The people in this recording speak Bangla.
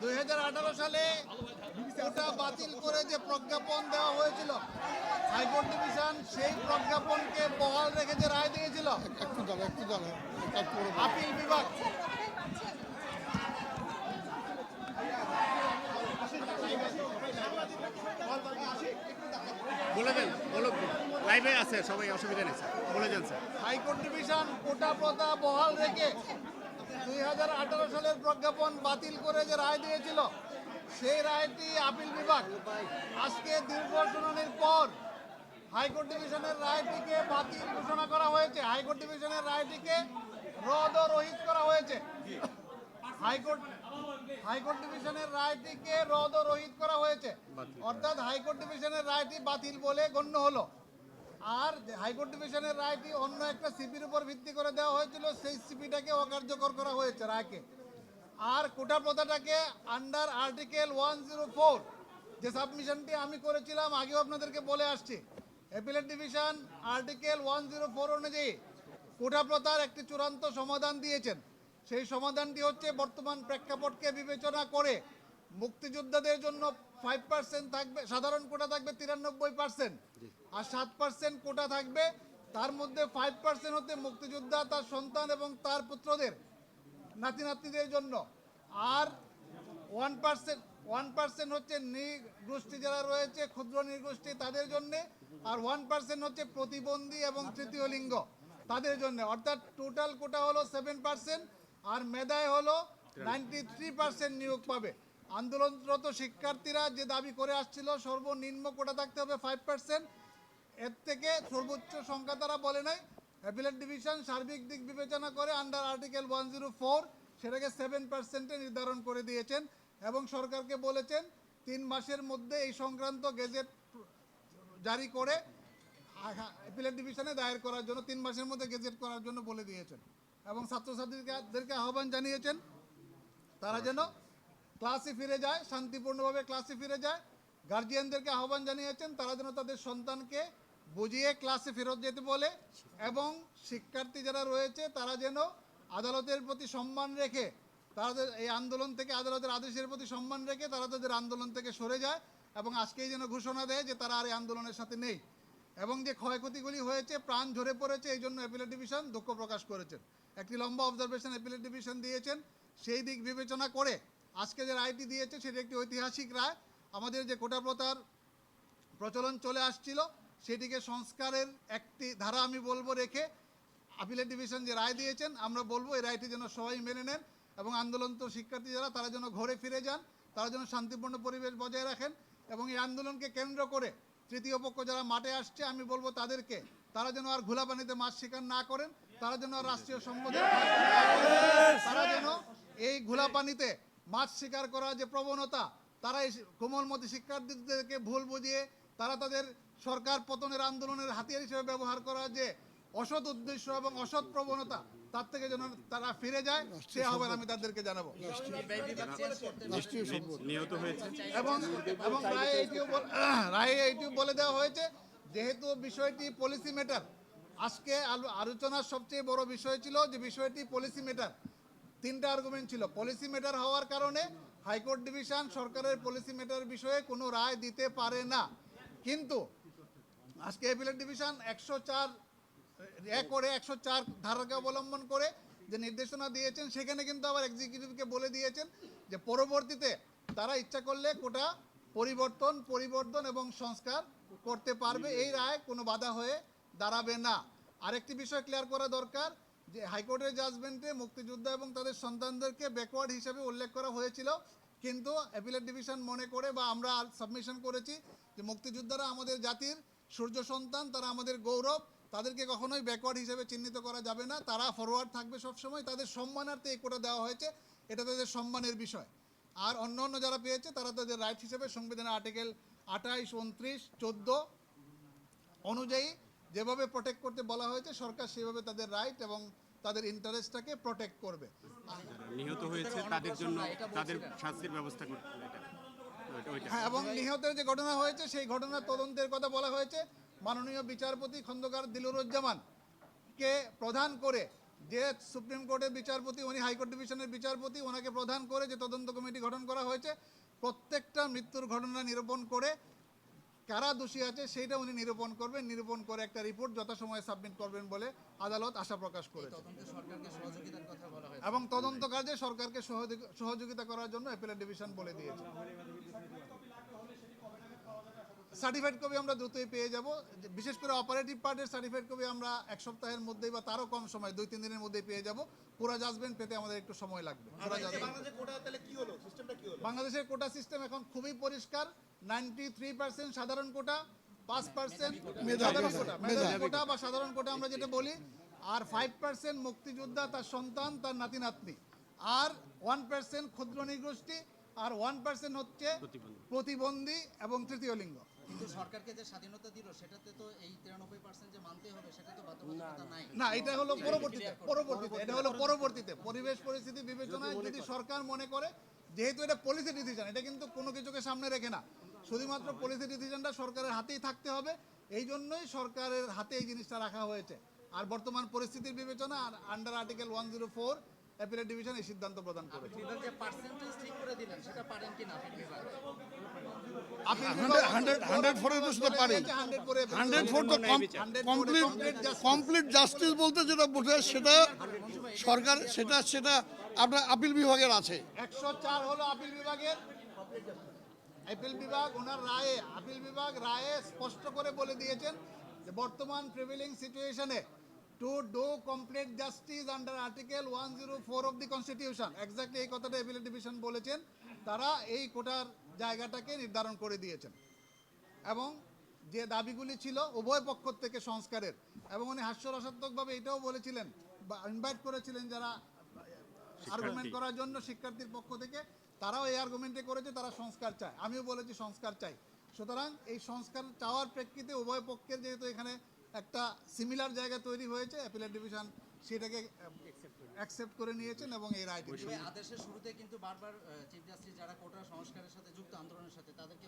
দু হাজার আঠারো সালে ওটা বাতিল করে যে প্রজ্ঞাপন দেওয়া হয়েছিল হাইকোর্ট ডিভিশন সেই প্রজ্ঞাপনকে বহাল রেখে যে রায় দিয়েছিল। একটু দাঁড়া একটু দাঁড়া। আপিল বিভাগ। বলে দেন বলো লাইভে আছে সবাই অসুবিধা নেই বলে দেন sir. High court division quota প্রথা বহাল রেখে দুই সালের প্রজ্ঞাপন বাতিল করে যে রায় দিয়েছিল, সেই রায়টি আপিল বিভাগ আজকে দীর্ঘ শুনানির পর হাইকোর্ট ডিভিশনের রায়টিকে বাতিল ঘোষণা করা হয়েছে। হাইকোর্ট ডিভিশনের রায়টিকে রদ ও রহিত করা হয়েছে। হাইকোর্ট হাইকোর্ট ডিভিশনের রায়টিকে রদ ও রহিত করা হয়েছে। অর্থাৎ হাইকোর্ট ডিভিশনের রায়টি বাতিল বলে গণ্য হলো। আর হাইকোর্ট ডিভিশনের রায়টি অন্য একটা সিপির উপর ভিত্তি করে দেওয়া হয়েছিল? সেই সিপিটাকে অকার্যকর করা হয়েছে রায়কে। আর quota প্রথাটাকে under article one zero four যে সাবমিশনটি আমি করেছিলাম, আগেও আপনাদেরকে বলে আসছি। Appellate division article one zero four অনুযায়ী কোটা প্রথার একটি চূড়ান্ত সমাধান দিয়েছেন। সেই সমাধানটি হচ্ছে বর্তমান প্রেক্ষাপটকে বিবেচনা করে মুক্তিযোদ্ধাদের জন্য ফাইভ পার্সেন্ট থাকবে সাধারণ কোটা থাকবে তিরানব্বই পার্সেন্ট আর সাত পার্সেন্ট কোটা থাকবে তার মধ্যে ফাইভ পার্সেন্ট হতে মুক্তিযোদ্ধা তার সন্তান এবং তার পুত্রদের নাতি নাতনিদের জন্য আর ওয়ান পার্সেন্ট ওয়ান পার্সেন্ট হচ্ছে নৃগোষ্ঠী যারা রয়েছে ক্ষুদ্র নৃগোষ্ঠী তাদের জন্য আর ওয়ান পার্সেন্ট হচ্ছে প্রতিবন্ধী এবং তৃতীয় লিঙ্গ তাদের জন্য অর্থাৎ টোটাল কোটা হলো সেভেন পার্সেন্ট আর মেধায় হলো নাইনটি থ্রি পার্সেন্ট নিয়োগ পাবে আন্দোলনরত শিক্ষার্থীরা যে দাবি করে আসছিল, সর্বনিম্ন কোটা থাকতে হবে ফাইভ পার্সেন্ট এর থেকে সর্বোচ্চ সংখ্যা তারা বলে নাই। অ্যাপিলেট ডিভিশন সার্বিক দিক বিবেচনা করে under article one zero four সেটাকে সেভেন পার্সেন্টে নির্ধারণ করে দিয়েছেন এবং সরকারকে বলেছেন তিন মাসের মধ্যে এই সংক্রান্ত গেজেট জারি করে অ্যাপিলেট ডিভিশনে দায়ের করার জন্য, তিন মাসের মধ্যে গেজেট করার জন্য বলে দিয়েছেন। এবং ছাত্রছাত্রীদেরকে আহ্বান জানিয়েছেন, তারা যেন ক্লাসে ফিরে যায়, শান্তিপূর্ণভাবে ক্লাসে ফিরে যায়। গার্জিয়ানদেরকে আহ্বান জানিয়েছেন, তারা যেন তাদের সন্তানকে বুঝিয়ে ক্লাসে ফেরত যেতে বলে এবং শিক্ষার্থী যারা রয়েছে, তারা যেন আদালতের প্রতি সম্মান রেখে তাদের এই আন্দোলন থেকে আদালতের আদেশের প্রতি সম্মান রেখে তারা তাদের আন্দোলন থেকে সরে যায় এবং আজকেই যেন ঘোষণা দেয় যে তারা আর এই আন্দোলনের সাথে নেই এবং যে ক্ষয়ক্ষতিগুলি হয়েছে, প্রাণ ঝরে পড়েছে, এই জন্য অ্যাপিলেট ডিভিশন দুঃখ প্রকাশ করেছেন। একটি লম্বা অবজারভেশন অ্যাপিলেট ডিভিশন দিয়েছেন। সেই দিক বিবেচনা করে আজকে যে রায়টি দিয়েছে সেটি একটি ঐতিহাসিক রায়। আমাদের যে কোটা প্রথার প্রচলন চলে আসছিল, সেটিকে সংস্কারের একটি ধারা আমি বলব রেখে আপিলেট ডিভিশন যে রায় দিয়েছেন, আমরা বলব এই রায়টি যেন সবাই মেনে নেন এবং আন্দোলনরত শিক্ষার্থী যারা তারা যেন ঘরে ফিরে যান, তারা যেন শান্তিপূর্ণ পরিবেশ বজায় রাখেন এবং এই আন্দোলনকে কেন্দ্র করে তৃতীয় পক্ষ যারা মাঠে আসছে, আমি বলব তাদেরকে তারা যেন আর ঘোলা পানিতে মাছ শিকার না করেন, তারা যেন আর রাষ্ট্রীয় সম্বোধন তারা যেন এই ঘোলা পানিতে মাছ শিকার করার যে প্রবণতা তারা এই কোমলমতি শিক্ষার্থীদেরকে ভুল বুঝিয়ে তারা তাদের সরকার পতনের আন্দোলনের হাতিয়ার হিসেবে ব্যবহার করার যে অসৎ উদ্দেশ্য এবং অসৎ প্রবণতা তার থেকে যেন তারা ফিরে যায় সে আহ্বান আমি তাদেরকে জানাব। এবং এবং রায়ে এইটিও বল- রায়ে এইটিও বলে দেওয়া হয়েছে যেহেতু বিষয়টি পলিসি ম্যাটার আজকে আলোচনার সবচেয়ে বড় বিষয় ছিল যে বিষয়টি পলিসি ম্যাটার তিনটা আর্গুমেন্ট ছিল। পলিসি ম্যাটার হওয়ার কারণে হাইকোর্ট ডিভিশন সরকারের পলিসি ম্যাটার বিষয়ে কোনো রায় দিতে পারে না। কিন্তু আজকে অ্যাপিলেট ডিভিশন একশো চার করে একশো চার ধারাকে অবলম্বন করে যে নির্দেশনা দিয়েছেন, সেখানে কিন্তু আবার এক্সিকিউটিভকে বলে দিয়েছেন যে পরবর্তীতে তারা ইচ্ছা করলে কোটা পরিবর্তন পরিবর্তন এবং সংস্কার করতে পারবে। এই রায় কোনো বাধা হয়ে দাঁড়াবে না। আরেকটি বিষয় ক্লিয়ার করা দরকার যে হাইকোর্টের জাজমেন্টে মুক্তিযোদ্ধা এবং তাদের সন্তানদেরকে ব্যাকওয়ার্ড হিসেবে উল্লেখ করা হয়েছিল। কিন্তু অ্যাপিলেট ডিভিশন মনে করে বা আমরা সাবমিশন করেছি যে মুক্তিযোদ্ধারা আমাদের জাতির সূর্য সন্তান, তারা আমাদের গৌরব, তাদেরকে কখনোই ব্যাকওয়ার্ড হিসেবে চিহ্নিত করা যাবে না। তারা ফরওয়ার্ড থাকবে সবসময়। তাদের সম্মানার্থে এই কোটা দেওয়া হয়েছে। এটা তাদের সম্মানের বিষয়। আর অন্য অন্য যারা পেয়েছে, তারা তাদের রাইট হিসেবে সংবিধানের আর্টিকেল আঠাইশ, উনত্রিশ, চোদ্দ অনুযায়ী যেভাবে প্রোটেক্ট করতে বলা হয়েছে, সরকার সেভাবে তাদের রাইট এবং তাদের ইন্টারেস্টটাকে প্রোটেক্ট করবে। নিহত হয়েছে তাদের জন্য তাদের শাস্তির ব্যবস্থা করতে হ্যাঁ এবং নিহতের যে ঘটনা হয়েছে সেই ঘটনার তদন্তের কথা বলা হয়েছে। মাননীয় বিচারপতি খন্দকার দিলুরুজ্জামান কে প্রধান করে যে সুপ্রিম কোর্টের বিচারপতি উনি হাইকোর্ট ডিভিশনের বিচারপতি ওনাকে প্রধান করে যে তদন্ত কমিটি গঠন করা হয়েছে প্রত্যেকটা মৃত্যুর ঘটনা নিরূপণ করে কারা দোষী আছে সেইটা উনি নিরূপণ করবেন নিরূপণ করে একটা রিপোর্ট যথাসময়ে সাবমিট করবেন বলে আদালত আশা প্রকাশ করেছে। এবং তদন্ত কাজে সরকারকে সহযোগি- সহযোগিতা করার জন্য অ্যাপিলেট ডিভিশন বলে দিয়েছে। সার্টিফাইড কপি আমরা দ্রুতই পেয়ে যাব। বিশেষ করে অপারেটিভ পার্টের সার্টিফাইড কপি আমরা এক সপ্তাহের মধ্যেই বা তারও কম সময় দুই তিন দিনের মধ্যেই পেয়ে যাব। পুরো জাজমেন্ট পেতে আমাদের একটু সময় লাগবে। বাংলাদেশের কোটা সিস্টেম এখন খুবই পরিষ্কার। নাইনটি থ্রি পার্সেন্ট সাধারণ কোটা পাঁচ পার্সেন্ট সাধারণ কোটা। মেধাবী কোটা। বা সাধারণ কোটা আমরা যেটা বলি আর ফাইভ পার্সেন্ট মুক্তিযোদ্ধা তার সন্তান তার নাতি নাতনি আর ওয়ান পার্সেন্ট ক্ষুদ্র নিগোষ্ঠী আর ওয়ান পার্সেন্ট হচ্ছে। প্রতিবন্ধী এবং তৃতীয় লিঙ্গ। কিন্তু সরকারকে যে স্বাধীনতা দিল সেটাতে তো এই তিরানব্বই পার্সেন্ট যে মানতে হবে সেটা তো বাধ্যবাধকতা নাই। না এটা হলো পরবর্তীতে পরবর্তীতে এটা হলো পরবর্তীতে। পরিবেশ পরিস্থিতি বিবেচনায় যদি সরকার মনে করে যেহেতু এটা পলিসি ডিসিশন এটা কিন্তু কোনো কিছুকে সামনে রেখে না। শুধুমাত্র পলিসি ডিসিশনটা সরকারের হাতেই থাকতে হবে এই জন্যই সরকারের হাতে এই জিনিসটা রাখা হয়েছে। আর বর্তমান পরিস্থিতির বিবেচনা আর under article one zero four appellate division এই সিদ্ধান্ত প্রদান করেছে। সেটা সেটা পারি হান্ড্রেড ফোরে হান্ড্রেড ফোর তো কমপ্লিট কমপ্লিট জাস্টিস বলতে যেটা বোঝায় সেটা সরকার সেটা সেটা আপনার আপিল বিভাগের আছে। একশো চার হলো আপিল বিভাগের। আপিল বিভাগ ওনার রায়ে আপিল বিভাগ রায়ে স্পষ্ট করে বলে দিয়েছেন যে বর্তমান প্রিভিলিং সিচুয়েশনে to do complete justice under article one zero four of the constitution exactly এই কথাটা এপিলেট ডিভিশন বলেছেন। তারা এই কোটার জায়গাটাকে নির্ধারণ করে দিয়েছেন। এবং যে দাবিগুলি ছিল উভয় পক্ষ থেকে সংস্কারের। এবং উনি হাস্যরসাত্মকভাবে এটাও বলেছিলেন বা ইনভাইট করেছিলেন যারা আর্গুমেন্ট করার জন্য শিক্ষার্থীর পক্ষ থেকে। তারাও এই আর্গুমেন্টে করেছে তারা সংস্কার চায়। আমিও বলেছি সংস্কার চাই। সুতরাং এই সংস্কার চাওয়ার প্রেক্ষিতে উভয় পক্ষের যেহেতু এখানে একটা সিমিলার জায়গা তৈরি হয়েছে অ্যাপিলেট ডিভিশন সেটাকে অ্যাকসেপ্ট করে নিয়েছেন এবং এই রায় আদেশের শুরুতে কিন্তু বারবার চিফ জাস্টিস যারা কোটা সংস্কারের সাথে যুক্ত আন্দোলনের সাথে তাদেরকে